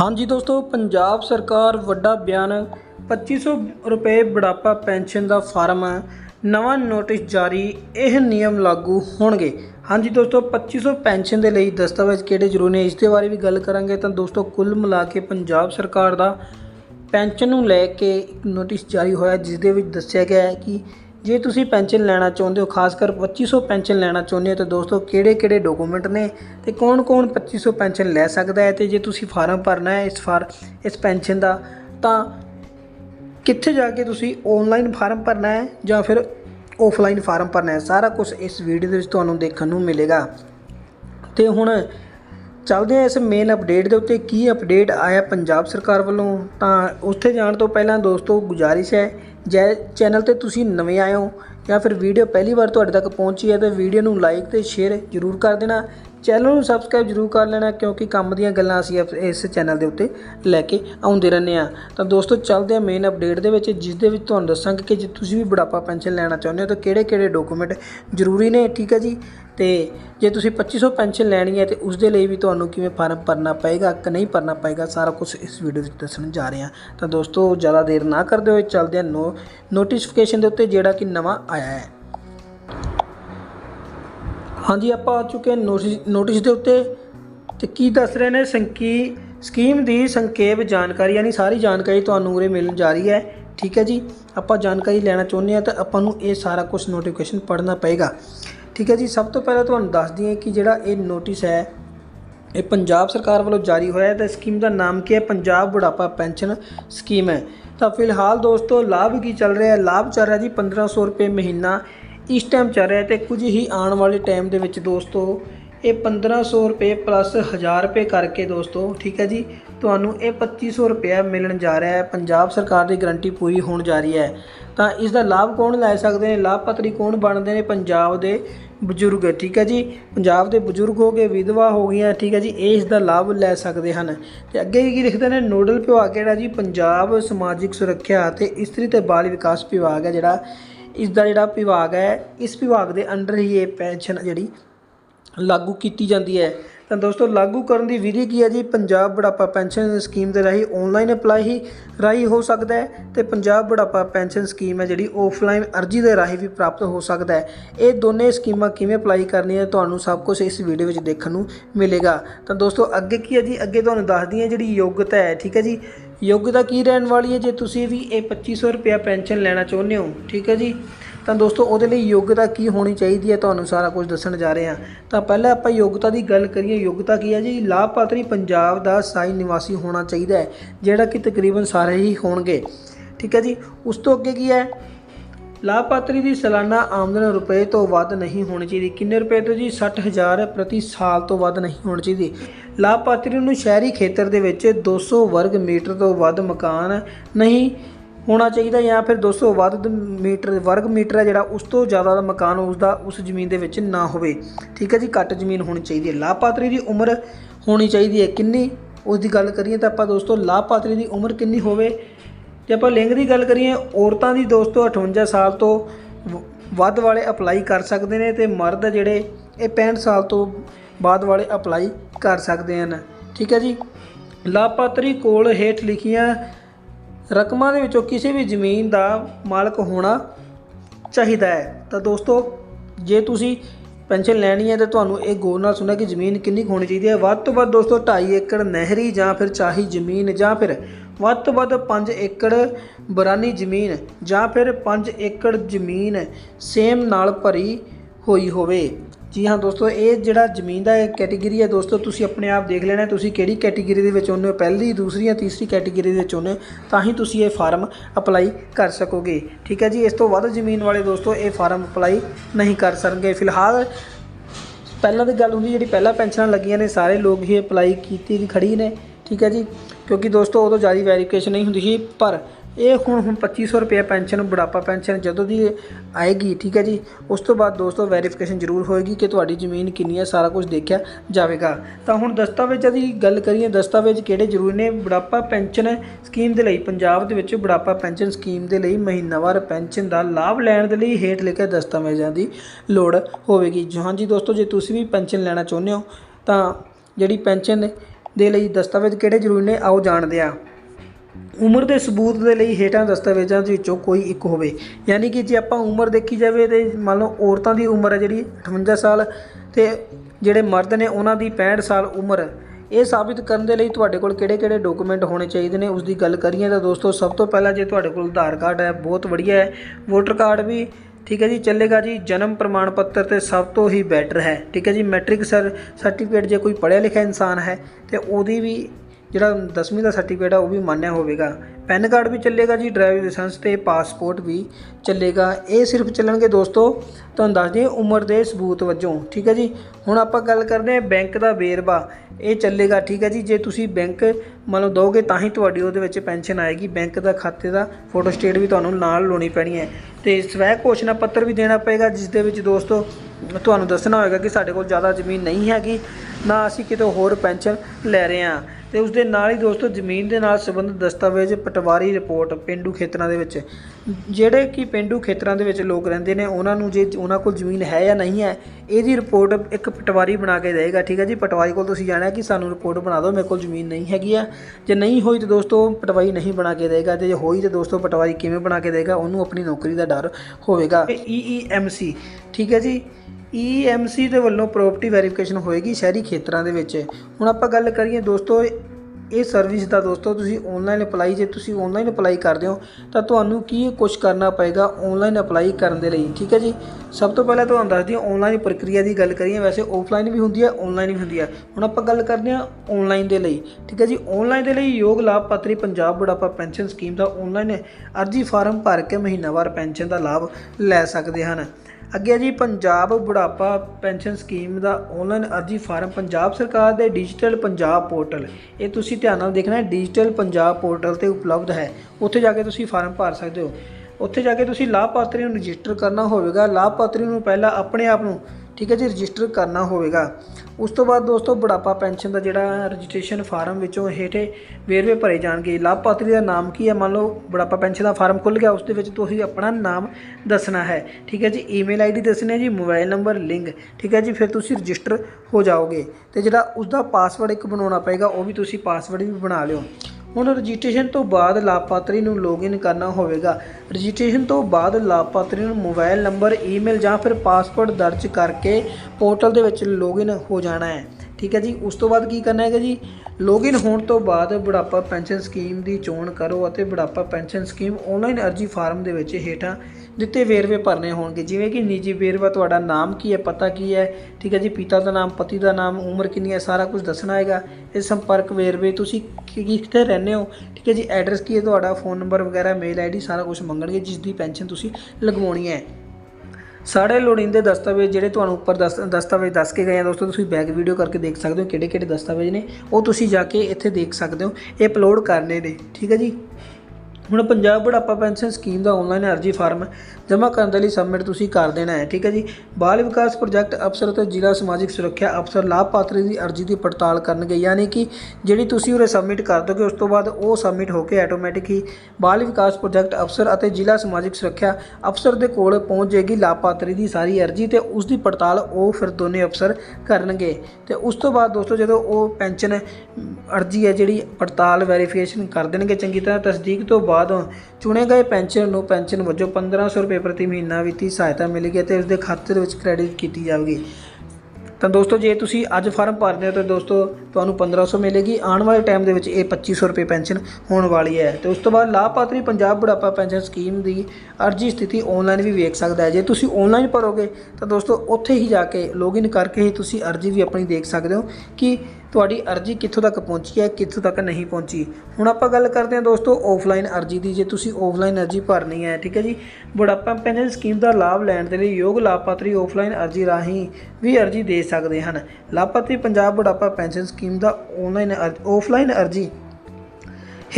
ਹਾਂਜੀ ਦੋਸਤੋ, ਪੰਜਾਬ ਸਰਕਾਰ ਵੱਡਾ ਬਿਆਨ 2500 ਰੁਪਏ ਬੁਢਾਪਾ ਪੈਨਸ਼ਨ ਦਾ ਫਾਰਮ ਨਵਾਂ ਨੋਟਿਸ ਜਾਰੀ, ਇਹ ਨਿਯਮ ਲਾਗੂ ਹੋਣਗੇ। ਹਾਂਜੀ ਦੋਸਤੋ 2500 ਪੈਨਸ਼ਨ ਦੇ ਲਈ ਦਸਤਾਵੇਜ਼ ਕਿਹੜੇ ਜ਼ਰੂਰੀ ਨੇ? ਇਸ ਦੇ ਬਾਰੇ ਵੀ ਗੱਲ ਕਰਾਂਗੇ ਤਾਂ ਦੋਸਤੋ, ਕੁੱਲ ਮਿਲਾ ਕੇ ਪੰਜਾਬ ਸਰਕਾਰ ਦਾ ਪੈਨਸ਼ਨ ਨੂੰ ਲੈ ਕੇ ਇੱਕ ਨੋਟਿਸ ਜਾਰੀ ਹੋਇਆ, ਜਿਸ ਦੇ ਵਿੱਚ ਦੱਸਿਆ ਗਿਆ ਹੈ ਕਿ ਜੇ ਤੁਸੀਂ ਪੈਨਸ਼ਨ ਲੈਣਾ ਚਾਹੁੰਦੇ ਹੋ, ਖਾਸ ਕਰ 2500 ਪੈਨਸ਼ਨ ਲੈਣਾ ਚਾਹੁੰਦੇ ਹੋ, ਤਾਂ ਦੋਸਤੋ ਕਿਹੜੇ-ਕਿਹੜੇ ਡਾਕੂਮੈਂਟ ਨੇ ਤੇ ਕੌਣ-ਕੌਣ 2500 ਪੈਨਸ਼ਨ ਲੈ ਸਕਦਾ ਹੈ ਤੇ ਜੇ ਤੁਸੀਂ ਫਾਰਮ ਭਰਨਾ ਹੈ ਇਸ ਫਾਰ, ਇਸ ਪੈਨਸ਼ਨ ਦਾ, ਤਾਂ ਕਿੱਥੇ ਜਾ ਕੇ ਤੁਸੀਂ ਆਨਲਾਈਨ ਫਾਰਮ ਭਰਨਾ ਹੈ ਜਾਂ ਫਿਰ ਆਫਲਾਈਨ ਫਾਰਮ ਭਰਨਾ ਹੈ? ਸਾਰਾ ਕੁਝ ਇਸ ਵੀਡੀਓ ਦੇ ਵਿੱਚ ਤੁਹਾਨੂੰ ਦੇਖਣ ਨੂੰ ਮਿਲੇਗਾ। ਤੇ ਹੁਣ ਚੱਲਦੇ ਹਾਂ ਇਸ ਮੇਨ ਅਪਡੇਟ ਦੇ ਉੱਤੇ ਕੀ ਅਪਡੇਟ ਆਇਆ ਪੰਜਾਬ ਸਰਕਾਰ ਵੱਲੋਂ। ਤਾਂ ਉੱਥੇ ਜਾਣ ਤੋਂ ਪਹਿਲਾਂ ਦੋਸਤੋ ਗੁਜ਼ਾਰਿਸ਼ ਹੈ, ਜੇ ਚੈਨਲ ਤੇ ਤੁਸੀਂ ਨਵੇਂ ਆਏ ਹੋ ਜਾਂ ਫਿਰ ਵੀਡੀਓ ਪਹਿਲੀ ਵਾਰ ਤੁਹਾਡੇ ਤੱਕ ਪਹੁੰਚੀ ਹੈ ਤਾਂ ਵੀਡੀਓ ਨੂੰ ਲਾਈਕ ਤੇ ਸ਼ੇਅਰ ਜ਼ਰੂਰ ਕਰ ਦੇਣਾ। ਚੈਨਲ ਨੂੰ ਸਬਸਕ੍ਰਾਈਬ ਜ਼ਰੂਰ ਕਰ ਲੈਣਾ ਕਿਉਂਕਿ ਕੰਮ ਦੀਆਂ ਗੱਲਾਂ ਅਸੀਂ ਅਪ- ਇਸ ਚੈਨਲ ਦੇ ਉੱਤੇ ਲੈ ਕੇ ਆਉਂਦੇ ਰਹਿੰਦੇ ਆ ਤਾਂ ਦੋਸਤੋ ਚੱਲਦੇ ਆ ਮੇਨ ਅਪਡੇਟ ਦੇ ਵਿੱਚ, ਜਿਸ ਦੇ ਵਿੱਚ ਤੁਹਾਨੂੰ ਦੱਸਾਂਗੇ ਕਿ ਜੇ ਤੁਸੀਂ ਵੀ ਬੁਢਾਪਾ ਪੈਨਸ਼ਨ ਲੈਣਾ ਚਾਹੁੰਦੇ ਹੋ ਤਾਂ ਕਿਹੜੇ-ਕਿਹੜੇ ਡਾਕੂਮੈਂਟ ਜ਼ਰੂਰੀ ਨੇ, ਠੀਕ ਹੈ ਜੀ? ਅਤੇ ਜੇ ਤੁਸੀਂ 2500 ਪੈਨਸ਼ਨ ਲੈਣੀ ਹੈ ਤਾਂ ਉਸ ਦੇ ਲਈ ਵੀ ਤੁਹਾਨੂੰ ਕਿਵੇਂ ਫਾਰਮ ਭਰਨਾ ਪਏਗਾ, ਕਿ ਨਹੀਂ ਭਰਨਾ ਪਏਗਾ, ਸਾਰਾ ਕੁਝ ਇਸ ਵੀਡੀਓ ਵਿੱਚ ਦੱਸਣ ਜਾ ਰਹੇ ਹਾਂ। ਤਾਂ ਦੋਸਤੋ, ਜ਼ਿਆਦਾ ਦੇਰ ਨਾ ਕਰਦੇ ਹੋਏ ਚੱਲਦੇ ਹਾਂ ਨੋ ਨੋਟੀਫਿਕੇਸ਼ਨ ਦੇ ਉੱਤੇ ਜਿਹੜਾ ਕਿ ਨਵਾਂ ਆਇਆ ਹੈ। ਹਾਂਜੀ, ਆਪਾਂ ਆ ਚੁੱਕੇ ਹਾਂ ਨੋਟਿਸ ਨੋਟਿਸ ਦੇ ਉੱਤੇ। ਤੇ ਕੀ ਦੱਸ ਰਹੇ ਨੇ? ਸੰਕੀ ਸਕੀਮ ਦੀ ਸੰਖੇਪ ਜਾਣਕਾਰੀ, ਯਾਨੀ ਸਾਰੀ ਜਾਣਕਾਰੀ ਤੁਹਾਨੂੰ ਉਰੇ ਮਿਲਣ ਜਾ ਰਹੀ ਹੈ। ਠੀਕ ਹੈ ਜੀ? ਆਪਾਂ ਜਾਣਕਾਰੀ ਲੈਣਾ ਚਾਹੁੰਦੇ ਹਾਂ ਤਾਂ ਆਪਾਂ ਨੂੰ ਇਹ ਸਾਰਾ ਕੁਝ ਨੋਟੀਫਿਕੇਸ਼ਨ ਪੜ੍ਹਨਾ ਪਏਗਾ। ਠੀਕ ਹੈ ਜੀ, ਸਭ ਤੋਂ ਪਹਿਲਾਂ ਤੁਹਾਨੂੰ ਦੱਸ ਦਈਏ ਕਿ ਜਿਹੜਾ ਇਹ ਨੋਟਿਸ ਹੈ, ਇਹ ਪੰਜਾਬ ਸਰਕਾਰ ਵੱਲੋਂ ਜਾਰੀ ਹੋਇਆ ਹੈ, ਤਾਂ ਸਕੀਮ ਦਾ ਨਾਮ ਕੀ ਹੈ? ਪੰਜਾਬ ਬੁਢਾਪਾ ਪੈਨਸ਼ਨ ਸਕੀਮ ਹੈ। ਤਾਂ ਫਿਲਹਾਲ ਦੋਸਤੋ, ਲਾਭ ਕੀ ਚੱਲ ਰਿਹਾ ਹੈ? ਲਾਭ ਚੱਲ ਰਿਹਾ ਜੀ 1500 ਰੁਪਏ ਮਹੀਨਾ ਇਸ ਟਾਈਮ ਚੱਲ ਰਿਹਾ ਹੈ ਤੇ ਕੁਝ ਹੀ ਆਉਣ ਵਾਲੇ ਟਾਈਮ ਦੇ ਵਿੱਚ ਦੋਸਤੋ, ਇਹ 1500 ਰੁਪਏ ਪਲੱਸ 1000 ਰੁਪਏ ਕਰਕੇ ਦੋਸਤੋ, ਠੀਕ ਹੈ ਜੀ, ਤੁਹਾਨੂੰ ਇਹ 2500 ਰੁਪਏ ਮਿਲਣ ਜਾ ਰਿਹਾ ਹੈ, ਪੰਜਾਬ ਸਰਕਾਰ ਦੀ ਗਰੰਟੀ ਪੂਰੀ ਹੋਣ ਜਾ ਰਹੀ ਹੈ। ਤਾਂ ਇਸ ਦਾ ਲਾਭ ਕੌਣ ਲੈ ਸਕਦੇ ਨੇ? ਲਾਭਪਾਤਰੀ ਕੌਣ ਬਣਦੇ ਨੇ? ਪੰਜਾਬ ਦੇ ਬਜ਼ੁਰਗ ਠੀਕ ਹੈ ਜੀ? ਪੰਜਾਬ ਦੇ ਬਜ਼ੁਰਗ ਹੋ ਗਏ, ਵਿਧਵਾ ਹੋ ਗਈਆਂ, ਠੀਕ ਹੈ ਜੀ? ਇਹ ਇਸ ਦਾ ਲਾਭ ਲੈ ਸਕਦੇ ਹਨ। ਤੇ ਅੱਗੇ ਕੀ ਲਿਖਦੇ ਨੇ? ਨੋਡਲ ਵਿਭਾਗ ਕਿਹੜਾ ਜੀ? ਪੰਜਾਬ ਸਮਾਜਿਕ ਸੁਰੱਖਿਆ ਅਤੇ ਇਸਤਰੀ ਤੇ ਬਾਲ ਵਿਕਾਸ ਵਿਭਾਗ ਹੈ ਜਿਹੜਾ। ਇਸ ਦਾ ਜਿਹੜਾ ਵਿਭਾਗ ਹੈ, ਇਸ ਵਿਭਾਗ ਦੇ ਅੰਡਰ ਹੀ ਇਹ ਪੈਨਸ਼ਨ ਜਿਹੜੀ ਲਾਗੂ ਕੀਤੀ ਜਾਂਦੀ ਹੈ। ਤਾਂ ਦੋਸਤੋ, ਲਾਗੂ ਕਰਨ ਦੀ ਵਿਧੀ ਕੀ ਹੈ ਜੀ? ਪੰਜਾਬ ਬੁਢਾਪਾ ਪੈਨਸ਼ਨ ਸਕੀਮ ਦੇ ਰਾਹੀਂ ਆਨਲਾਈਨ ਅਪਲਾਈ ਹੀ ਰਾਹੀਂ ਹੋ ਸਕਦਾ ਹੈ ਤੇ ਪੰਜਾਬ ਬੁਢਾਪਾ ਪੈਨਸ਼ਨ ਸਕੀਮ ਹੈ ਜਿਹੜੀ ਆਫਲਾਈਨ ਅਰਜ਼ੀ ਦੇ ਰਾਹੀਂ ਵੀ ਪ੍ਰਾਪਤ ਹੋ ਸਕਦਾ ਹੈ। ਇਹ ਦੋਨੇ ਸਕੀਮਾਂ ਕਿਵੇਂ ਅਪਲਾਈ ਕਰਨੀਆਂ ਤੁਹਾਨੂੰ ਸਭ ਕੁਝ ਇਸ ਵੀਡੀਓ ਵਿੱਚ ਦੇਖਣ ਨੂੰ ਮਿਲੇਗਾ। ਤਾਂ ਦੋਸਤੋ, ਅੱਗੇ ਕੀ ਹੈ ਜੀ? ਅੱਗੇ ਤੁਹਾਨੂੰ ਦੱਸਦੀ ਹਾਂ ਜਿਹੜੀ ਯੋਗਤਾ ਹੈ, ਠੀਕ ਹੈ ਜੀ? ਯੋਗਤਾ ਕੀ ਰਹਿਣ ਵਾਲੀ ਹੈ? ਜੇ ਤੁਸੀਂ ਵੀ ਇਹ 2500 ਰੁਪਇਆ ਪੈਨਸ਼ਨ ਲੈਣਾ ਚਾਹੁੰਦੇ ਹੋ, ਠੀਕ ਹੈ ਜੀ? ਤਾਂ ਦੋਸਤੋ ਉਹਦੇ ਲਈ ਯੋਗਤਾ ਕੀ ਹੋਣੀ ਚਾਹੀਦੀ ਹੈ, ਤੁਹਾਨੂੰ ਸਾਰਾ ਕੁਝ ਦੱਸਣ ਜਾ ਰਹੇ ਹਾਂ। ਤਾਂ ਪਹਿਲਾਂ ਆਪਾਂ ਯੋਗਤਾ ਦੀ ਗੱਲ ਕਰੀਏ, ਯੋਗਤਾ ਕੀ ਹੈ ਜੀ? ਲਾਭਪਾਤਰੀ ਪੰਜਾਬ ਦਾ ਸਾਈ ਨਿਵਾਸੀ ਹੋਣਾ ਚਾਹੀਦਾ ਹੈ, ਜਿਹੜਾ ਕਿ ਤਕਰੀਬਨ ਸਾਰੇ ਹੀ ਹੋਣਗੇ। ਠੀਕ ਹੈ ਜੀ? ਉਸ ਤੋਂ ਅੱਗੇ ਕੀ ਹੈ? ਲਾਭਪਾਤਰੀ ਦੀ ਸਾਲਾਨਾ ਆਮਦਨ ਰੁਪਏ ਤੋਂ ਵੱਧ ਨਹੀਂ ਹੋਣੀ ਚਾਹੀਦੀ। ਕਿੰਨੇ ਰੁਪਏ ਤੋਂ ਜੀ? 60000 ਪ੍ਰਤੀ ਸਾਲ ਤੋਂ ਵੱਧ ਨਹੀਂ ਹੋਣੀ ਚਾਹੀਦੀ। ਲਾਭਪਾਤਰੀ ਨੂੰ ਸ਼ਹਿਰੀ ਖੇਤਰ ਦੇ ਵਿੱਚ 200 ਵਰਗ ਮੀਟਰ ਤੋਂ ਵੱਧ ਮਕਾਨ ਨਹੀਂ ਹੋਣਾ ਚਾਹੀਦਾ ਜਾਂ ਫਿਰ 200 ਵੱਧ ਮੀਟਰ, ਵਰਗ ਮੀਟਰ ਹੈ ਜਿਹੜਾ ਉਸ ਤੋਂ ਜ਼ਿਆਦਾ ਦਾ ਮਕਾਨ ਉਸ ਦਾ ਉਸ ਜ਼ਮੀਨ ਦੇ ਵਿੱਚ ਨਾ ਹੋਵੇ। ਠੀਕ ਹੈ ਜੀ, ਘੱਟ ਜ਼ਮੀਨ ਹੋਣੀ ਚਾਹੀਦੀ ਹੈ। ਲਾਭਪਾਤਰੀ ਦੀ ਉਮਰ ਹੋਣੀ ਚਾਹੀਦੀ ਹੈ ਕਿੰਨੀ? ਉਸ ਦੀ ਗੱਲ ਕਰੀਏ ਤਾਂ ਆਪਾਂ ਦੋਸਤੋ ਲਾਭਪਾਤਰੀ ਦੀ ਉਮਰ ਕਿੰਨੀ ਹੋਵੇ? ਜੇ ਆਪਾਂ ਲਿੰਗ ਦੀ ਗੱਲ ਕਰੀਏ, ਔਰਤਾਂ ਦੀ ਦੋਸਤੋ 58 ਸਾਲ ਤੋਂ ਵ- ਵੱਧ ਵਾਲੇ ਅਪਲਾਈ ਕਰ ਸਕਦੇ ਨੇ ਤੇ ਮਰਦ ਜਿਹੜੇ, ਇਹ 65 ਸਾਲ ਤੋਂ ਬਾਅਦ ਵਾਲੇ ਅਪਲਾਈ ਕਰ ਸਕਦੇ ਹਨ। ਠੀਕ ਹੈ ਜੀ, ਲਾਭਪਾਤਰੀ ਕੋਲ ਹੇਠ ਲਿਖੀਆਂ ਰਕਮਾਂ ਦੇ ਵਿੱਚੋਂ ਕਿਸੇ ਵੀ ਜ਼ਮੀਨ ਦਾ ਮਾਲਕ ਹੋਣਾ ਚਾਹੀਦਾ ਹੈ। ਤਾਂ ਦੋਸਤੋ, ਜੇ ਤੁਸੀਂ ਪੈਨਸ਼ਨ ਲੈਣੀ ਹੈ ਤਾਂ ਤੁਹਾਨੂੰ ਇਹ ਗੌਰ ਨਾਲ ਸੁਣਨਾ ਕਿ ਜ਼ਮੀਨ ਕਿੰਨੀ ਕੁ ਹੋਣੀ ਚਾਹੀਦੀ ਹੈ। ਵੱਧ ਤੋਂ ਵੱਧ ਦੋਸਤੋ 2.5 ਏਕੜ ਨਹਿਰੀ ਜਾਂ ਫਿਰ ਚਾਹੀ ਜ਼ਮੀਨ ਜਾਂ ਫਿਰ ਵੱਧ ਤੋਂ ਵੱਧ 5 ਏਕੜ ਬਰਾਨੀ ਜ਼ਮੀਨ ਜਾਂ ਫਿਰ 5 ਏਕੜ ਜ਼ਮੀਨ ਸੇਮ ਨਾਲ ਭਰੀ ਹੋਈ ਹੋਵੇ। ਜੀ ਹਾਂ ਦੋਸਤੋ, ਇਹ ਜਿਹੜਾ ਜ਼ਮੀਨ ਦਾ ਕੈਟਾਗਰੀ ਹੈ ਦੋਸਤੋ, ਤੁਸੀਂ ਆਪਣੇ ਆਪ ਦੇਖ ਲੈਣਾ ਤੁਸੀਂ ਕਿਹੜੀ ਕੈਟਾਗਰੀ ਦੇ ਵਿੱਚ ਆਉਂਦੇ ਹੋ? ਪਹਿਲੀ, ਦੂਸਰੀ ਜਾਂ ਤੀਸਰੀ ਕੈਟਾਗਰੀ ਦੇ ਵਿੱਚ ਆਉਂਦੇ ਹੋ, ਤਾਂ ਹੀ ਤੁਸੀਂ ਇਹ ਫਾਰਮ ਅਪਲਾਈ ਕਰ ਸਕੋਗੇ। ਠੀਕ ਹੈ ਜੀ, ਇਸ ਤੋਂ ਵੱਧ ਜ਼ਮੀਨ ਵਾਲੇ ਦੋਸਤੋ, ਇਹ ਫਾਰਮ ਅਪਲਾਈ ਨਹੀਂ ਕਰ ਸਕਣਗੇ। ਫਿਲਹਾਲ ਪਹਿਲਾਂ ਦੀ ਗੱਲ ਹੁੰਦੀ, ਜਿਹੜੀ ਪਹਿਲਾਂ ਪੈਨਸ਼ਨਾਂ ਲੱਗੀਆਂ ਨੇ, ਸਾਰੇ ਲੋਕ ਹੀ ਅਪਲਾਈ ਕੀਤੀ ਦੀ ਖੜੀ ਨੇ। ਠੀਕ ਹੈ ਜੀ, ਕਿਉਂਕਿ ਦੋਸਤੋ, ਉਦੋਂ ਜ਼ਿਆਦਾ ਵੈਰੀਫਿਕੇਸ਼ਨ ਨਹੀਂ ਹੁੰਦੀ ਸੀ, ਪਰ ਇਹ ਹੁਣ ਹੁਣ 2500 ਰੁਪਏ ਪੈਨਸ਼ਨ, ਬੁਢਾਪਾ ਪੈਨਸ਼ਨ ਜਦੋਂ ਦੀ ਆਏਗੀ, ਠੀਕ ਹੈ ਜੀ, ਉਸ ਤੋਂ ਬਾਅਦ ਦੋਸਤੋ ਵੈਰੀਫਿਕੇਸ਼ਨ ਜ਼ਰੂਰ ਹੋਏਗੀ ਕਿ ਤੁਹਾਡੀ ਜ਼ਮੀਨ ਕਿੰਨੀ ਹੈ, ਸਾਰਾ ਕੁਝ ਦੇਖਿਆ ਜਾਵੇਗਾ। ਤਾਂ ਹੁਣ ਦਸਤਾਵੇਜ਼ਾਂ ਦੀ ਗੱਲ ਕਰੀਏ, ਦਸਤਾਵੇਜ਼ ਕਿਹੜੇ ਜ਼ਰੂਰੀ ਨੇ? ਬੁਢਾਪਾ ਪੈਨਸ਼ਨ ਸਕੀਮ ਦੇ ਲਈ, ਪੰਜਾਬ ਦੇ ਵਿੱਚ ਬੁਢਾਪਾ ਪੈਨਸ਼ਨ ਸਕੀਮ ਦੇ ਲਈ ਮਹੀਨਾਵਾਰ ਪੈਨਸ਼ਨ ਦਾ ਲਾਭ ਲੈਣ ਦੇ ਲਈ ਹੇਠ ਲਿਖੇ ਦਸਤਾਵੇਜ਼ਾਂ ਦੀ ਲੋੜ ਹੋਵੇਗੀ। ਹਾਂਜੀ ਦੋਸਤੋ, ਜੇ ਤੁਸੀਂ ਵੀ ਪੈਨਸ਼ਨ ਲੈਣਾ ਚਾਹੁੰਦੇ ਹੋ, ਤਾਂ ਜਿਹੜੀ ਪੈਨਸ਼ਨ ਦੇ ਲਈ ਦਸਤਾਵੇਜ਼ ਕਿਹੜੇ ਜ਼ਰੂਰੀ ਨੇ, ਆਓ ਜਾਣਦੇ ਹਾਂ। ਉਮਰ ਦੇ ਸਬੂਤ ਦੇ ਲਈ ਹੇਠਾਂ ਦਸਤਾਵੇਜ਼ਾਂ ਦੇ ਵਿੱਚੋਂ ਕੋਈ ਇੱਕ ਹੋਵੇ। ਯਾਨੀ ਕਿ ਜੇ ਆਪਾਂ ਉਮਰ ਦੇਖੀ ਜਾਵੇ ਤੇ ਮੰਨ ਲਓ ਔਰਤਾਂ ਦੀ ਉਮਰ ਹੈ ਜਿਹੜੀ 58 ਸਾਲ ਤੇ ਜਿਹੜੇ ਮਰਦ ਨੇ ਉਹਨਾਂ ਦੀ 65 ਸਾਲ ਉਮਰ ਇਹ ਸਾਬਿਤ ਕਰਨ ਦੇ ਲਈ ਤੁਹਾਡੇ ਕੋਲ ਕਿਹੜੇ-ਕਿਹੜੇ ਡਾਕੂਮੈਂਟ ਹੋਣੇ ਚਾਹੀਦੇ ਨੇ? ਉਸ ਦੀ ਗੱਲ ਕਰੀਏ ਤਾਂ ਦੋਸਤੋ ਸਭ ਤੋਂ ਪਹਿਲਾਂ ਜੇ ਤੁਹਾਡੇ ਕੋਲ ਆਧਾਰ ਕਾਰਡ ਹੈ, ਬਹੁਤ ਵਧੀਆ ਹੈ। ਵੋਟਰ ਕਾਰਡ ਵੀ ਠੀਕ ਹੈ ਜੀ, ਚੱਲੇਗਾ ਜੀ। ਜਨਮ ਪ੍ਰਮਾਣ ਪੱਤਰ ਤੇ ਸਭ ਤੋਂ ਹੀ ਬੈਟਰ ਹੈ। ਠੀਕ ਹੈ ਜੀ, ਮੈਟ੍ਰਿਕ ਸਰ, ਸਰਟੀਫਿਕੇਟ ਜੇ ਕੋਈ ਪੜ੍ਹਿਆ ਲਿਖਿਆ ਇਨਸਾਨ ਹੈ ਤੇ ਉਹਦੀ ਵੀ ਜਿਹੜਾ 10ਵੀਂ ਦਾ ਸਰਟੀਫਿਕੇਟ ਆ, ਉਹ ਵੀ ਮਾਨਿਆ ਹੋਵੇਗਾ। ਪੈਨ ਕਾਰਡ ਵੀ ਚੱਲੇਗਾ ਜੀ ਡਰਾਈਵਿੰਗ ਲਾਇਸੈਂਸ ਤੇ ਪਾਸਪੋਰਟ ਵੀ ਚੱਲੇਗਾ। ਇਹ ਸਿਰਫ ਚੱਲਣਗੇ ਦੋਸਤੋ, ਤੁਹਾਨੂੰ ਦੱਸ ਦਈਏ ਉਮਰ ਦੇ ਸਬੂਤ ਵਜੋਂ, ਠੀਕ ਹੈ ਜੀ? ਹੁਣ ਆਪਾਂ ਗੱਲ ਕਰਦੇ ਹਾਂ ਬੈਂਕ ਦਾ ਵੇਰਵਾ, ਇਹ ਚੱਲੇਗਾ, ਠੀਕ ਹੈ ਜੀ? ਜੇ ਤੁਸੀਂ ਬੈਂਕ ਮੰਨ ਲਓ ਦੋਗੇ ਤਾਂ ਹੀ ਤੁਹਾਡੀ ਉਹਦੇ ਵਿੱਚ ਪੈਨਸ਼ਨ ਆਏਗੀ। ਬੈਂਕ ਦਾ ਖਾਤੇ ਦਾ ਫੋਟੋ ਸਟੇਟ ਵੀ ਤੁਹਾਨੂੰ ਨਾਲ ਲਾਉਣੀ ਪੈਣੀ ਹੈ। ਤੇ ਸਵੈ ਘੋਸ਼ਣਾ ਪੱਤਰ ਵੀ ਦੇਣਾ ਪਏਗਾ, ਜਿਸ ਦੇ ਵਿੱਚ ਦੋਸਤੋ ਤੁਹਾਨੂੰ ਦੱਸਣਾ ਹੋਏਗਾ ਕਿ ਸਾਡੇ ਕੋਲ ਜ਼ਿਆਦਾ ਜ਼ਮੀਨ ਨਹੀਂ ਹੈਗੀ, ਨਾ ਅਸੀਂ ਕਿਤੇ ਹੋਰ ਪੈਨਸ਼ਨ ਲੈ ਰਹੇ ਹਾਂ। ਤੇ ਉਸ ਦੇ ਨਾਲ ਹੀ ਦੋਸਤੋ ਜ਼ਮੀਨ ਦੇ ਨਾਲ ਸੰਬੰਧਿਤ ਦਸਤਾਵੇਜ਼, ਪਟਵਾਰੀ ਰਿਪੋਰਟ, ਪਿੰਡੂ ਖੇਤਰਾਂ ਦੇ ਵਿੱਚ। ਜਿਹੜੇ ਕਿ ਪੇਂਡੂ ਖੇਤਰਾਂ ਦੇ ਵਿੱਚ ਲੋਕ ਰਹਿੰਦੇ ਨੇ, ਉਹਨਾਂ ਨੂੰ ਜੇ ਉਹਨਾਂ ਕੋਲ ਜ਼ਮੀਨ ਹੈ ਜਾਂ ਨਹੀਂ ਹੈ, ਇਹਦੀ ਰਿਪੋਰਟ ਇੱਕ ਪਟਵਾਰੀ ਬਣਾ ਕੇ ਦੇਗਾ ਠੀਕ ਹੈ ਜੀ? ਪਟਵਾਰੀ ਕੋਲ ਤੁਸੀਂ ਜਾਣਾ ਕਿ ਸਾਨੂੰ ਰਿਪੋਰਟ ਬਣਾ ਦਿਓ, ਮੇਰੇ ਕੋਲ ਜ਼ਮੀਨ ਨਹੀਂ ਹੈਗੀ ਆ। ਜੇ ਨਹੀਂ ਹੋਈ ਤਾਂ ਦੋਸਤੋ ਪਟਵਾਰੀ ਨਹੀਂ ਬਣਾ ਕੇ ਦੇਗਾ ਤੇ ਜੇ ਹੋਈ ਤਾਂ ਦੋਸਤੋ ਪਟਵਾਰੀ ਕਿਵੇਂ ਬਣਾ ਕੇ ਦੇਗਾ ਉਹਨੂੰ ਆਪਣੀ ਨੌਕਰੀ ਦਾ ਡਰ ਹੋਵੇਗਾ। ਈਈਐਮਸੀ ਠੀਕ ਹੈ ਜੀ? ਈਐਮਸੀ ਦੇ ਵੱਲੋਂ ਪ੍ਰਾਪਰਟੀ ਵੈਰੀਫਿਕੇਸ਼ਨ ਹੋਏਗੀ ਸ਼ਹਿਰੀ ਖੇਤਰਾਂ ਦੇ ਵਿੱਚ। ਹੁਣ ਆਪਾਂ ਗੱਲ ਕਰੀਏ ਦੋਸਤੋ ਇਹ ਸਰਵਿਸ ਦਾ ਦੋਸਤੋ, ਤੁਸੀਂ ਆਨਲਾਈਨ ਅਪਲਾਈ ਜੇ ਤੁਸੀਂ ਆਨਲਾਈਨ ਅਪਲਾਈ ਕਰਦੇ ਹੋ, ਤਾਂ ਤੁਹਾਨੂੰ ਕੀ ਕੁਝ ਕਰਨਾ ਪਏਗਾ ਆਨਲਾਈਨ ਅਪਲਾਈ ਕਰਨ ਦੇ ਲਈ, ਠੀਕ ਹੈ ਜੀ? ਸਭ ਤੋਂ ਪਹਿਲਾਂ ਤੁਹਾਨੂੰ ਦੱਸਦੀ ਦਈਏ ਆਨਲਾਈਨ ਪ੍ਰਕਿਰਿਆ ਦੀ ਗੱਲ ਕਰੀਏ, ਵੈਸੇ ਆਫਲਾਈਨ ਵੀ ਹੁੰਦੀ ਹੈ ਆਨਲਾਈਨ ਵੀ ਹੁੰਦੀ ਹੈ। ਹੁਣ ਆਪਾਂ ਗੱਲ ਕਰਦੇ ਹਾਂ ਆਨਲਾਈਨ ਦੇ ਲਈ, ਠੀਕ ਹੈ ਜੀ? ਆਨਲਾਈਨ ਦੇ ਲਈ ਯੋਗ ਲਾਭਪਾਤਰੀ ਪੰਜਾਬ ਬੁਢਾਪਾ ਪੈਨਸ਼ਨ ਸਕੀਮ ਦਾ ਆਨਲਾਈਨ ਅਰਜੀ ਫਾਰਮ ਭਰ ਕੇ ਮਹੀਨਾਵਾਰ ਪੈਨਸ਼ਨ ਦਾ ਲਾਭ ਲੈ ਸਕਦੇ ਹਨ। ਅੱਗੇ ਜੀ, ਪੰਜਾਬ ਬੁਢਾਪਾ ਪੈਨਸ਼ਨ ਸਕੀਮ ਦਾ ਆਨਲਾਈਨ ਅਰਜੀ ਫਾਰਮ ਪੰਜਾਬ ਸਰਕਾਰ ਦੇ ਡਿਜੀਟਲ ਪੰਜਾਬ ਪੋਰਟਲ ਇਹ ਤੁਸੀਂ ਧਿਆਨ ਨਾਲ ਦੇਖਣਾ ਹੈ ਡਿਜੀਟਲ ਪੰਜਾਬ ਪੋਰਟਲ ਤੇ ਉਪਲਬਧ ਹੈ। ਉੱਥੇ ਜਾ ਕੇ ਤੁਸੀਂ ਫਾਰਮ ਭਰ ਸਕਦੇ ਹੋ। ਉੱਥੇ ਜਾ ਕੇ ਤੁਸੀਂ ਲਾਭਪਾਤਰੀ ਨੂੰ ਰਜਿਸਟਰ ਕਰਨਾ ਹੋਵੇਗਾ। ਲਾਭਪਾਤਰੀ ਨੂੰ ਪਹਿਲਾਂ ਆਪਣੇ ਆਪ ਨੂੰ, ਠੀਕ ਹੈ ਜੀ ਰਜਿਸਟਰ ਕਰਨਾ ਹੋਵੇਗਾ। ਉਸ ਤੋਂ ਬਾਅਦ ਦੋਸਤੋ ਬੁਢਾਪਾ ਪੈਨਸ਼ਨ ਦਾ ਜਿਹੜਾ ਰਜਿਸਟ੍ਰੇਸ਼ਨ ਫਾਰਮ ਵਿੱਚੋਂ ਹੇਠੇ ਵੇਰਵੇ ਭਰੇ ਜਾਣਗੇ। ਲਾਭਪਾਤਰੀ ਦਾ ਨਾਮ ਕੀ ਹੈ? ਮੰਨ ਲਓ ਬੁਢਾਪਾ ਪੈਨਸ਼ਨ ਦਾ ਫਾਰਮ ਖੁੱਲ ਗਿਆ, ਉਸ ਦੇ ਵਿੱਚ ਤੁਸੀਂ ਆਪਣਾ ਨਾਮ ਦੱਸਣਾ ਹੈ। ਠੀਕ ਹੈ ਜੀ? ਈਮੇਲ ਆਈਡੀ ਦੱਸਣੀ ਹੈ ਜੀ, ਮੋਬਾਈਲ ਨੰਬਰ, ਲਿੰਕ। ਠੀਕ ਹੈ ਜੀ? ਫਿਰ ਤੁਸੀਂ ਰਜਿਸਟਰ ਹੋ ਜਾਓਗੇ ਤੇ ਜਿਹੜਾ ਉਸ ਦਾ ਪਾਸਵਰਡ ਇੱਕ ਬਣਾਉਣਾ ਪਏਗਾ, ਉਹ ਵੀ ਤੁਸੀਂ ਪਾਸਵਰਡ ਵੀ ਬਣਾ ਲਿਓ। ਹੁਣ ਰਜਿਸਟ੍ਰੇਸ਼ਨ ਤੋਂ ਬਾਅਦ ਲਾਭਪਾਤਰੀ ਨੂੰ ਲੌਗਇਨ ਕਰਨਾ ਹੋਵੇਗਾ। ਰਜਿਸਟ੍ਰੇਸ਼ਨ ਤੋਂ ਬਾਅਦ ਲਾਭਪਾਤਰੀ ਨੂੰ ਮੋਬਾਈਲ ਨੰਬਰ, ਈਮੇਲ ਜਾਂ ਫਿਰ ਪਾਸਵਰਡ ਦਰਜ ਕਰਕੇ ਪੋਰਟਲ ਦੇ ਵਿੱਚ ਲੌਗਇਨ ਹੋ ਜਾਣਾ ਹੈ। ਠੀਕ ਹੈ ਜੀ, ਉਸ ਤੋਂ ਬਾਅਦ ਕੀ ਕਰਨਾ ਹੈਗਾ ਜੀ? ਲੌਗਇਨ ਹੋਣ ਤੋਂ ਬਾਅਦ ਬੁਢਾਪਾ ਪੈਨਸ਼ਨ ਸਕੀਮ ਦੀ ਚੋਣ ਕਰੋ ਅਤੇ ਬੁਢਾਪਾ ਪੈਨਸ਼ਨ ਸਕੀਮ ਆਨਲਾਈਨ ਅਰਜੀ ਫਾਰਮ ਦੇ ਵਿੱਚ ਹੇਠਾਂ ਦਿੱਤੇ ਵੇਰਵੇ ਭਰਨੇ ਹੋਣਗੇ। ਜਿਵੇਂ ਕਿ ਨਿੱਜੀ ਵੇਰਵਾ ਤੁਹਾਡਾ ਨਾਮ ਕੀ ਹੈ, ਪਤਾ ਕੀ ਹੈ? ਠੀਕ ਹੈ ਜੀ, ਪਿਤਾ ਦਾ ਨਾਮ, ਪਤੀ ਦਾ ਨਾਮ, ਉਮਰ ਕਿੰਨੀ ਹੈ, ਸਾਰਾ ਕੁਝ ਦੱਸਣਾ ਹੈਗਾ। ਇਹ ਸੰਪਰਕ ਵੇਰਵੇ ਤੁਸੀਂ ਕਿੱਥੇ ਰਹਿੰਦੇ ਹੋ? ਠੀਕ ਹੈ ਜੀ ਐਡਰੈਸ ਕੀ ਹੈ ਤੁਹਾਡਾ? ਫੋਨ ਨੰਬਰ ਵਗੈਰਾ ਮੇਲ ਆਈਡੀ ਸਾਰਾ ਕੁਝ ਮੰਗਣਗੇ, ਜਿਸ ਦੀ ਪੈਨਸ਼ਨ ਤੁਸੀਂ ਲਗਵਾਉਣੀ ਹੈ। ਸਾਰੇ ਲੋੜੀਂਦੇ ਦਸਤਾਵੇਜ਼ ਜਿਹੜੇ ਤੁਹਾਨੂੰ ਉੱਪਰ ਦਸ ਦਸਤਾਵੇਜ਼ ਦੱਸ ਕੇ ਗਏ ਆ ਦੋਸਤੋ, ਤੁਸੀਂ ਬੈਕ ਵੀਡੀਓ ਕਰਕੇ ਦੇਖ ਸਕਦੇ ਹੋ ਕਿਹੜੇ ਕਿਹੜੇ ਦਸਤਾਵੇਜ਼ ਨੇ। ਉਹ ਤੁਸੀਂ ਜਾ ਕੇ ਇੱਥੇ ਦੇਖ ਸਕਦੇ ਹੋ। ਇਹ ਅਪਲੋਡ ਕਰਨੇ ਨੇ। ਠੀਕ ਹੈ ਜੀ। ਹੁਣ ਪੰਜਾਬ ਬੁਢਾਪਾ ਪੈਨਸ਼ਨ ਸਕੀਮ ਦਾ ਆਨਲਾਈਨ ਅਰਜੀ ਫਾਰਮ ਜਮ੍ਹਾਂ ਕਰਨ ਦੇ ਲਈ ਸਬਮਿਟ ਤੁਸੀਂ ਕਰ ਦੇਣਾ ਹੈ, ਠੀਕ ਹੈ ਜੀ। ਬਾਲ ਵਿਕਾਸ ਪ੍ਰੋਜੈਕਟ ਅਫਸਰ ਅਤੇ ਜ਼ਿਲ੍ਹਾ ਸਮਾਜਿਕ ਸੁਰੱਖਿਆ ਅਫਸਰ ਲਾਭਪਾਤਰੀ ਦੀ ਅਰਜੀ ਦੀ ਪੜਤਾਲ ਕਰਨਗੇ, ਯਾਨੀ ਕਿ ਜਿਹੜੀ ਤੁਸੀਂ ਉਰੇ ਸਬਮਿਟ ਕਰ ਦੋਗੇ, ਉਸ ਤੋਂ ਬਾਅਦ ਉਹ ਸਬਮਿਟ ਹੋ ਕੇ ਆਟੋਮੈਟਿਕ ਹੀ ਬਾਲ ਵਿਕਾਸ ਪ੍ਰੋਜੈਕਟ ਅਫਸਰ ਅਤੇ ਜ਼ਿਲ੍ਹਾ ਸਮਾਜਿਕ ਸੁਰੱਖਿਆ ਅਫਸਰ ਦੇ ਕੋਲ ਪਹੁੰਚ ਜਾਏਗੀ ਲਾਭਪਾਤਰੀ ਦੀ ਸਾਰੀ ਅਰਜੀ ਤੇ ਉਸ ਦੀ ਪੜਤਾਲ ਉਹ ਫਿਰ ਦੋਨੇ ਅਫਸਰ ਕਰਨਗੇ। ਤੇ ਉਸ ਤੋਂ ਬਾਅਦ ਦੋਸਤੋ ਜਦੋਂ ਉਹ ਪੈਨਸ਼ਨ ਅਰਜੀ ਹੈ ਜਿਹੜੀ ਪੜਤਾਲ ਵੈਰੀਫਿਕੇਸ਼ਨ ਕਰ ਦੇਣਗੇ ਚੰਗੀ ਤਰ੍ਹਾਂ, ਤਸਦੀਕ ਤੋਂ ਬਾਅਦ ਚੁਣੇ ਗਏ ਪੈਨਸ਼ਨ ਨੂੰ ਪੈਨਸ਼ਨ ਵਜੋਂ 1500 ਰੁਪਏ ਪ੍ਰਤੀ ਮਹੀਨਾ ਵਿੱਤੀ ਸਹਾਇਤਾ ਮਿਲੇਗੀ ਅਤੇ ਉਸ ਦੇ ਖਾਤੇ ਦੇ ਵਿੱਚ ਕ੍ਰੈਡਿਟ ਕੀਤੀ ਜਾਵੇਗੀ। ਤਾਂ ਦੋਸਤੋ, ਜੇ ਤੁਸੀਂ ਅੱਜ ਫਾਰਮ ਭਰਦੇ ਹੋ ਤਾਂ ਦੋਸਤੋ ਤੁਹਾਨੂੰ 1500 ਮਿਲੇਗੀ। ਆਉਣ ਵਾਲੇ ਟਾਈਮ ਦੇ ਵਿੱਚ ਇਹ 2500 ਰੁਪਏ ਪੈਨਸ਼ਨ ਹੋਣ ਵਾਲੀ ਹੈ। ਤੇ ਉਸ ਤੋਂ ਬਾਅਦ ਲਾਭਪਾਤਰੀ ਪੰਜਾਬ ਬੁਢਾਪਾ ਪੈਨਸ਼ਨ ਸਕੀਮ ਦੀ ਅਰਜੀ ਸਥਿਤੀ ਆਨਲਾਈਨ ਵੀ ਵੇਖ ਸਕਦਾ ਹੈ। ਜੇ ਤੁਸੀਂ ਆਨਲਾਈਨ ਭਰੋਗੇ ਤਾਂ ਦੋਸਤੋ ਉੱਥੇ ਹੀ ਜਾ ਕੇ ਲੌਗਇਨ ਕਰਕੇ ਹੀ ਤੁਸੀਂ ਅਰਜੀ ਵੀ ਆਪਣੀ ਦੇਖ ਸਕਦੇ ਹੋ ਕਿ ਤੁਹਾਡੀ ਅਰਜੀ ਕਿੱਥੋਂ ਤੱਕ ਪਹੁੰਚੀ ਹੈ, ਕਿੱਥੋਂ ਤੱਕ ਨਹੀਂ ਪਹੁੰਚੀ? ਹੁਣ ਆਪਾਂ ਗੱਲ ਕਰਦੇ ਹਾਂ ਦੋਸਤੋ ਆਫਲਾਈਨ ਅਰਜੀ ਦੀ, ਜੇ ਤੁਸੀਂ ਆਫਲਾਈਨ ਅਰਜੀ ਭਰਨੀ ਹੈ, ਠੀਕ ਹੈ ਜੀ? ਬੁਢਾਪਾ ਪੈਨਸ਼ਨ ਸਕੀਮ ਦਾ ਲਾਭ ਲੈਣ ਦੇ ਲਈ ਯੋਗ ਲਾਭਪਾਤਰੀ ਆਫਲਾਈਨ ਅਰਜੀ ਰਾਹੀਂ ਵੀ ਅਰਜੀ ਦੇ ਸਕਦੇ ਹਨ। ਲਾਭਪਾਤਰੀ ਪੰਜਾਬ ਬੁਢਾਪਾ ਪੈਨਸ਼ਨ ਸਕੀਮ ਦਾ ਆਨਲਾਈਨ ਆਫਲਾਈਨ ਅਰਜੀ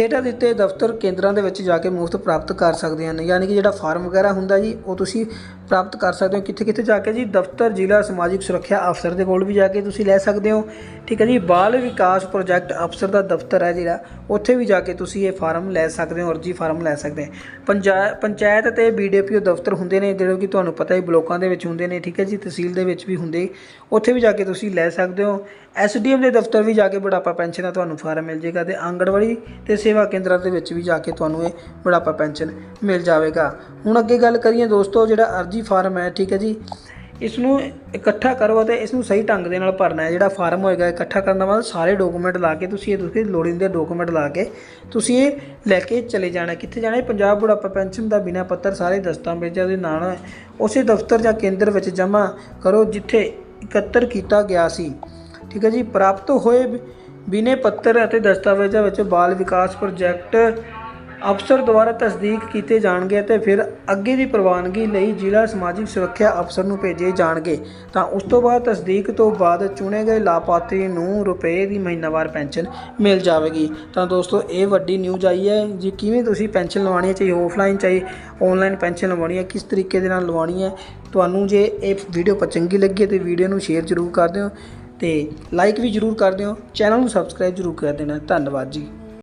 ਹੇਠਾਂ ਦਿੱਤੇ ਦਫ਼ਤਰ ਕੇਂਦਰਾਂ ਦੇ ਵਿੱਚ ਜਾ ਕੇ ਮੁਫਤ ਪ੍ਰਾਪਤ ਕਰ ਸਕਦੇ ਹਨ। ਯਾਨੀ ਕਿ ਜਿਹੜਾ ਫਾਰਮ ਵਗੈਰਾ ਹੁੰਦਾ ਜੀ, ਉਹ ਤੁਸੀਂ ਪ੍ਰਾਪਤ ਕਰ ਸਕਦੇ ਹੋ। ਕਿੱਥੇ ਕਿੱਥੇ ਜਾ ਕੇ ਜੀ, ਦਫ਼ਤਰ, ਜ਼ਿਲ੍ਹਾ, ਸਮਾਜਿਕ ਸੁਰੱਖਿਆ ਅਫਸਰ ਦੇ ਕੋਲ ਵੀ ਜਾ ਕੇ ਤੁਸੀਂ ਲੈ ਸਕਦੇ ਹੋ। ਠੀਕ ਹੈ ਜੀ, ਬਾਲ ਵਿਕਾਸ ਪ੍ਰੋਜੈਕਟ ਅਫਸਰ ਦਾ ਦਫ਼ਤਰ ਹੈ ਜਿਹੜਾ। ਉੱਥੇ ਵੀ ਜਾ ਕੇ ਤੁਸੀਂ ਇਹ ਫਾਰਮ ਲੈ ਸਕਦੇ ਹੋ, ਅਰਜੀ ਫਾਰਮ ਲੈ ਸਕਦੇ ਹੋ। ਪੰਜਾ ਪੰਚਾਇਤ ਅਤੇ ਬੀਡੀਪੀਓ ਦਫ਼ਤਰ ਹੁੰਦੇ ਨੇ, ਜਿਹੜੇ ਕਿ ਤੁਹਾਨੂੰ ਪਤਾ ਹੀ ਬਲੋਕਾਂ ਦੇ ਵਿੱਚ ਹੁੰਦੇ ਨੇ, ਠੀਕ ਹੈ ਜੀ, ਤਹਿਸੀਲ ਦੇ ਵਿੱਚ ਵੀ ਹੁੰਦੇ। ਉੱਥੇ ਵੀ ਜਾ ਕੇ ਤੁਸੀਂ ਲੈ ਸਕਦੇ ਹੋ। ਐਸਡੀਐਮ ਦੇ ਦਫ਼ਤਰ ਵੀ ਜਾ ਕੇ ਬੁਢਾਪਾ ਪੈਨਸ਼ਨ ਦਾ ਤੁਹਾਨੂੰ ਫਾਰਮ ਮਿਲ ਜਾਏਗਾ ਤੇ ਆਂਗਣਵਾੜੀ ਤੇ ਸੇਵਾ ਕੇਂਦਰਾਂ ਦੇ ਵਿੱਚ ਵੀ ਜਾ ਕੇ ਤੁਹਾਨੂੰ ਇਹ ਬੁਢਾਪਾ ਪੈਨਸ਼ਨ ਮਿਲ ਜਾਵੇਗਾ। ਹੁਣ ਅੱਗੇ ਗੱਲ ਕਰੀਏ ਦੋਸਤੋ, ਜਿਹੜਾ ਅਰਜੀ ਫਾਰਮ ਹੈ, ਠੀਕ ਹੈ ਜੀ ਇਸ ਨੂੰ ਇਕੱਠਾ ਕਰੋ ਅਤੇ ਇਸ ਨੂੰ ਸਹੀ ਢੰਗ ਦੇ ਨਾਲ ਭਰਨਾ ਹੈ। ਜਿਹੜਾ ਫਾਰਮ ਹੋਏਗਾ, ਇਕੱਠਾ ਕਰਨ ਦਾ ਮਤਲਬ ਸਾਰੇ ਡਾਕੂਮੈਂਟ ਲਾ ਕੇ ਤੁਸੀਂ ਇਹ ਤੁਸੀਂ ਲੋੜੀਂਦੇ ਡਾਕੂਮੈਂਟ ਲਾ ਕੇ ਤੁਸੀਂ ਇਹ ਲੈ ਕੇ ਚਲੇ ਜਾਣਾ ਕਿੱਥੇ ਜਾਣਾ ਹੈ? ਪੰਜਾਬ ਬੁਢਾਪਾ ਪੈਨਸ਼ਨ ਦਾ ਬਿਨਾ ਪੱਤਰ ਸਾਰੇ ਦਸਤਾਵੇਜ਼ਾਂ ਦੇ ਨਾਲ ਉਸੇ ਦਫ਼ਤਰ ਜਾਂ ਕੇਂਦਰ ਵਿੱਚ ਜਮ੍ਹਾਂ ਕਰੋ ਜਿੱਥੇ ਇਕੱਤਰ ਕੀਤਾ ਗਿਆ ਸੀ। ਠੀਕ ਹੈ ਜੀ? ਪ੍ਰਾਪਤ ਹੋਏ ਬਿ- ਬਿਨੇ ਪੱਤਰ ਅਤੇ ਦਸਤਾਵੇਜ਼ਾਂ ਵਿੱਚ ਬਾਲ ਵਿਕਾਸ ਪ੍ਰੋਜੈਕਟ ਅਫਸਰ ਦੁਆਰਾ ਤਸਦੀਕ ਕੀਤੇ ਜਾਣਗੇ ਅਤੇ ਫਿਰ ਅੱਗੇ ਦੀ ਪ੍ਰਵਾਨਗੀ ਲਈ ਜ਼ਿਲ੍ਹਾ ਸਮਾਜਿਕ ਸੁਰੱਖਿਆ ਅਫਸਰ ਨੂੰ ਭੇਜੇ ਜਾਣਗੇ। ਤਾਂ ਉਸ ਤੋਂ ਬਾਅਦ ਤਸਦੀਕ ਤੋਂ ਬਾਅਦ ਚੁਣੇ ਗਏ ਲਾਭਪਾਤਰੀ ਨੂੰ ਰੁਪਏ ਦੀ ਮਹੀਨਾਵਾਰ ਪੈਨਸ਼ਨ ਮਿਲ ਜਾਵੇਗੀ। ਤਾਂ ਦੋਸਤੋ, ਇਹ ਵੱਡੀ ਨਿਊਜ਼ ਆਈ ਹੈ ਜੀ, ਕਿਵੇਂ ਤੁਸੀਂ ਪੈਨਸ਼ਨ ਲਵਾਉਣੀ ਹੈ, ਚਾਹੇ ਆਫਲਾਈਨ ਚਾਹੇ ਆਨਲਾਈਨ ਪੈਨਸ਼ਨ ਲਵਾਉਣੀ ਹੈ, ਕਿਸ ਤਰੀਕੇ ਦੇ ਨਾਲ ਲਵਾਉਣੀ ਹੈ, ਤੁਹਾਨੂੰ ਜੇ ਇਹ ਵੀਡੀਓ ਚੰਗੀ ਲੱਗੀ ਹੈ ਤੇ ਵੀਡੀਓ ਨੂੰ ਸ਼ੇਅਰ ਜ਼ਰੂਰ ਕਰ ਦਿਓ ਤੇ ਲਾਈਕ ਵੀ ਜ਼ਰੂਰ ਕਰ ਦਿਓ। ਚੈਨਲ ਨੂੰ ਸਬਸਕ੍ਰਾਈਬ ਜ਼ਰੂਰ ਕਰ ਦੇਣਾ। ਧੰਨਵਾਦ ਜੀ।